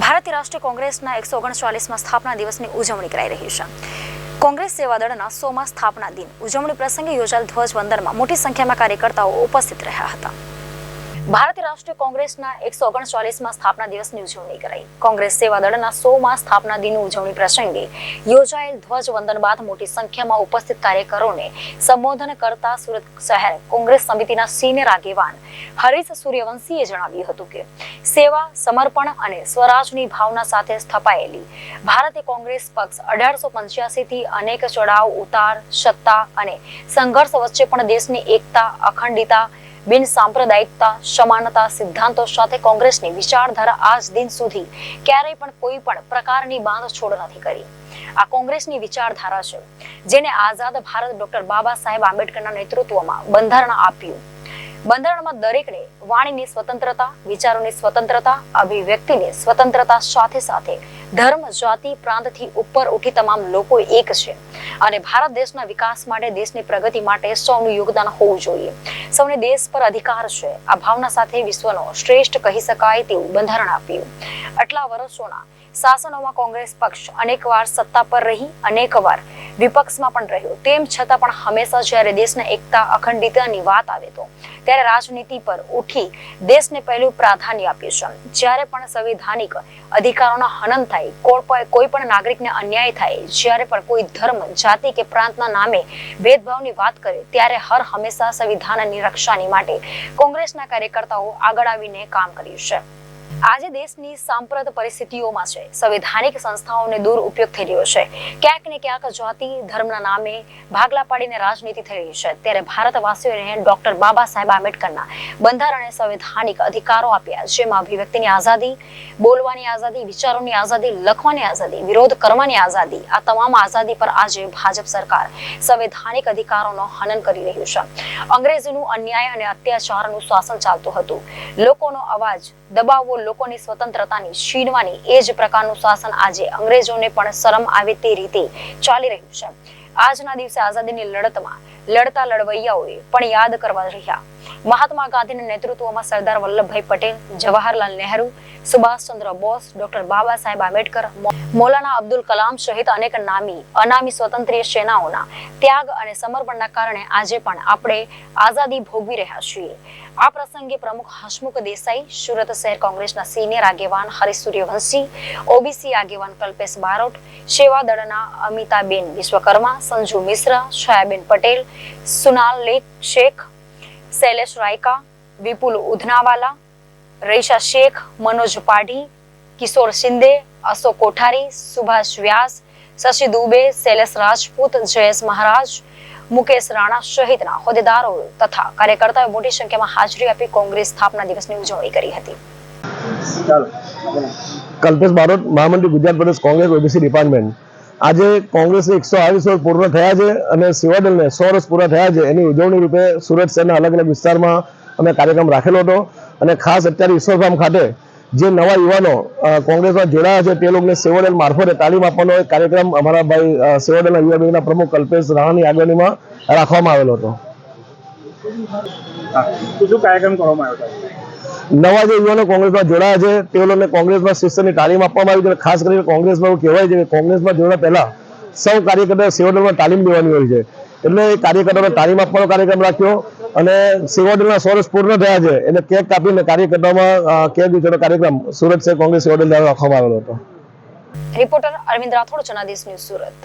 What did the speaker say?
ભારતીય રાષ્ટ્રીય કોંગ્રેસના એકસો ઓગણચાલીસમાં સ્થાપના દિવસની ઉજવણી કરાઈ રહી છે. કોંગ્રેસ સેવા દળના સોમાં સ્થાપના દિન. ઉજવણી પ્રસંગે યોજાયેલ ધ્વજવંદનમાં મોટી સંખ્યામાં કાર્યકર્તાઓ ઉપસ્થિત રહ્યા હતા. ભારતીય રાષ્ટ્રીય કોંગ્રેસના એકસો ઓગણચાલીસમાં સ્થાપના દિવસની ઉજવણી કરાઈ. કોંગ્રેસ સેવા દળના સોમાં સ્થાપના દિનની ઉજવણી પ્રસંગે યોજાયેલ ધ્વજવંદન બાદ મોટી સંખ્યામાં ઉપસ્થિત કાર્યકરોને સંબોધન કરતા સુરત શહેર કોંગ્રેસ સમિતિના સિનિયર આગેવાન હરીશ સૂર્યવંશીએ જણાવ્યું હતું કે, સેવા, સમર્પણ અને સ્વરાજની ભાવના સાથે સ્થપાયેલી ભારતીય કોંગ્રેસ પક્ષ અઢારસો પંચ્યાસી થી અનેક ચડાવ ઉતાર, સત્તા અને સંઘર્ષ વચ્ચે પણ દેશની એકતા અખંડિતા બિન સાંપ્રદાયિકતા, સમાનતા સિદ્ધાંતો સાથે કોંગ્રેસની વિચારધારા આજ દિન સુધી ક્યારેય પણ કોઈ પણ પ્રકારની બાંધછોડ નથી કરી. આ કોંગ્રેસની વિચારધારા છે, જેને આઝાદ ભારત ડોક્ટર બાબા સાહેબ આંબેડકરના નેતૃત્વમાં બંધારણ આપ્યું. બંધારણમાં દરેકને વાણીની સ્વતંત્રતા, વિચારોની સ્વતંત્રતા, અભિવ્યક્તિની સ્વતંત્રતા સાથે સાથે ધર્મ, જાતિ, પ્રાંતથી ઉપર ઉઠી તમામ લોકો એક છે. અને ભારત દેશના વિકાસ માટે, દેશની પ્રગતિ માટે સૌનું યોગદાન હોવું જોઈએ. સૌને દેશ પર અધિકાર છે. આ ભાવના સાથે વિશ્વનો શ્રેષ્ઠ કહી શકાય તેવું બંધારણ આપ્યું. આટલા વર્ષોના શાસનોમાં કોંગ્રેસ પક્ષ અનેકવાર સત્તા પર રહી, અનેકવાર વિપક્ષમાં પણ રહ્યો. તેમ છતાં પણ હંમેશા જ્યારે દેશના એકતા, અખંડિતતાની વાત આવે તો, ત્યારે રાજનીતિ પર ઉઠી દેશને પહેલું પ્રાધાન્ય આપ્યું છે. જ્યારે પણ સંવિધાનિક અધિકારોના હનન થાય, કોઈ કોઈ પણ નાગરિકને અન્યાય થાય, જ્યારે પણ કોઈ ધર્મ, જાતિ કે પ્રાંતના નામે ભેદભાવની વાત કરે, ત્યારે હર હંમેશા સંવિધાનની રક્ષાની માટે કોંગ્રેસના કાર્યકર્તાઓ આગળ આવીને કામ કર્યું છે. આજે દેશની સાંપ્રત પરિસ્થિતિઓમાં છે. સંવિધાનિક સંસ્થાઓને દૂર ઉપયોગ થઈ રહ્યો છે. ક્યાંક ને ક્યાંક જાતિ, ધર્મના નામે ભાગલા પાડીને રાજનીતિ થઈ રહી છે. ત્યારે ભારતવાસીઓને ડોક્ટર બાબા સાહેબ આંબેડકરના બંધારણે સંવિધાનિક અધિકારો આપ્યા, જેમાં અભિવ્યક્તિની આઝાદી, બોલવાની આઝાદી, વિચારોની આઝાદી, લખવાની આઝાદી, વિરોધ કરવાની આઝાદી, આ તમામ આઝાદી પર આજે ભાજપ સરકાર સંવૈધાનિક અધિકારોનો હનન કરી રહ્યું છે. અંગ્રેજોનું અન્યાય અને અત્યાચારનું શાસન ચાલતું હતું. લોકોનો અવાજ દબાવવો લોકોની સ્વતંત્રતાની છીનવાની એ જ પ્રકારનું શાસન આજે અંગ્રેજોને પણ શરમ આવે તે રીતે ચાલી રહ્યું છે. આજના દિવસે આઝાદીની લડતમાં લડતા લડવૈયાઓએ પણ યાદ કરવા રહ્યા. મહાત્મા ગાંધીના નેતૃત્વમાં સરદાર વલ્લભભાઈ પટેલ, જવાહરલાલ નહેરુ, સુભાષચંદ્ર બોઝ, ડોક્ટર બાબા સાહેબ આંબેડકર મૌલાના અબ્દુલ કલામ સહિત અનેક નામી, અનામી સ્વતંત્રીય સેનાઓના ત્યાગ અને સમર્પણના કારણે આજે પણ આપણે આઝાદી ભોગવી રહ્યા છીએ. આ પ્રસંગે પ્રમુખ હસમુખ દેસાઈ, સુરત શહેર કોંગ્રેસના સિનિયર આગેવાન હરીશ સૂર્યવંશી, ઓબીસી આગેવાન કલ્પેશ બારોટ સેવા દળના અમિતાબેન વિશ્વકર્મા, સંજુ મિશ્રા, છાયાબેન પટેલ સુનાલ શેખ શૈલેષ રાયકા વિપુલ ઉધનાવાલા રૈશા શેખ મનોજ પાઢી કિશોર શિંદે અશોક કોઠારી સુભાષ વ્યાસ શશી દુબે શૈલેષ રાજપૂત જયેશ મહારાજ મુકેશ રાણા સહિતના હોદ્દેદારો તથા કાર્યકર્તાઓ મોટી સંખ્યામાં હાજરી આપી કોંગ્રેસ સ્થાપના દિવસની ઉજવણી કરી હતી. કલ્પેશ બારોટ, મહામંત્રી ગુજરાત પ્રદેશ કોંગ્રેસ, ઓબીસી ડિપાર્ટમેન્ટ. આજે કોંગ્રેસને એકસો આવીસ વર્ષ પૂર્ણ થયા છે અને સેવાદળને સો વર્ષ પૂરા થયા છે. એની ઉજવણી રૂપે સુરત શહેરના અલગ અલગ વિસ્તારમાં અમે કાર્યક્રમ રાખેલો હતો. અને ખાસ અત્યારે ઈશ્વરધામ ખાતે જે નવા યુવાનો કોંગ્રેસમાં જોડાયા છે તે લોકોને સેવાદળ મારફતે તાલીમ આપવાનો એક કાર્યક્રમ અમારા ભાઈ સેવાદળના યુવા બેંકના પ્રમુખ કલ્પેશ રાણાની આગળનીમાં રાખવામાં આવેલો હતો. શું કાર્યક્રમ કરવામાં આવ્યો? હતો નવા જે યુવાનો કોંગ્રેસમાં જોડાયા છે તે લોકોને કોંગ્રેસમાં શિસ્તની તાલીમ આપવામાં આવી છે ખાસ કરીને કોંગ્રેસમાં એવું કહેવાય છે કે કોંગ્રેસમાં જોડાયા પહેલા સૌ કાર્યકર્તા સેવાદળમાં તાલીમ લેવાની હોય છે. એટલે એ કાર્યકર્તાઓને તાલીમ આપવાનો કાર્યક્રમ રાખ્યો અને સેવાદળના સો વર્ષ પૂર્ણ થયા છે. એટલે કેક કાપીને કાર્યકર્તાઓમાં કેક વિચારનો કાર્યક્રમ સુરત શહેર કોંગ્રેસ સેવાદળ દ્વારા રાખવામાં આવેલો હતો. Reporter Arvind Rathod, Janadesh news Surat.